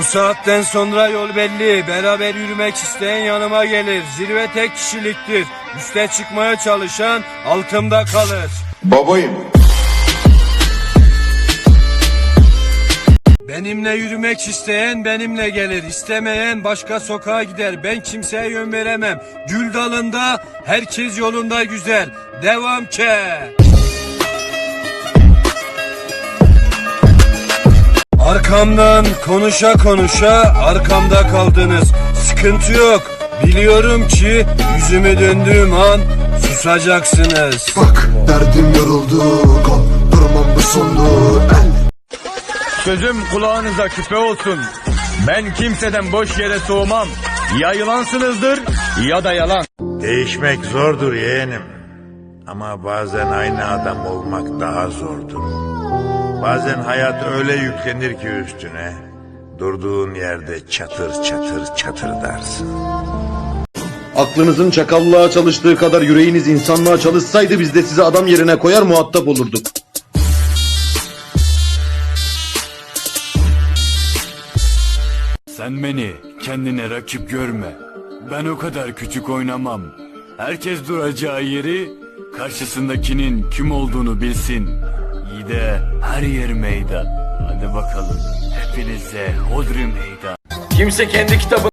Bu saatten sonra yol belli. Beraber yürümek isteyen yanıma gelir. Zirve tek kişiliktir. Üste çıkmaya çalışan altımda kalır. Babayım. Benimle yürümek isteyen benimle gelir. İstemeyen başka sokağa gider. Ben kimseye yön veremem. Gül dalında herkes yolunda güzel. Devam ke. Arkamdan konuşa konuşa arkamda kaldınız. Sıkıntı yok. Biliyorum ki yüzümü döndüğüm an susacaksınız. Bak derdim yoruldu Durmam bu sondu El Sözüm kulağınıza küpe olsun. Ben kimseden boş yere soğumam. Ya yılansınızdır ya da yalan. Değişmek zordur yeğenim. Ama bazen aynı adam olmak daha zordur. Bazen hayat öyle yüklenir ki üstüne, durduğun yerde çatır çatır çatırdarsın. Aklınızın çakallığa çalıştığı kadar yüreğiniz insanlığa çalışsaydı biz de sizi adam yerine koyar muhatap olurduk. Sen beni kendine rakip görme. Ben o kadar küçük oynamam. Herkes duracağı yeri karşısındakinin kim olduğunu bilsin. İyi her yer meydan. Hadi bakalım hepinize hodri meydan. Kimse kendi kitabını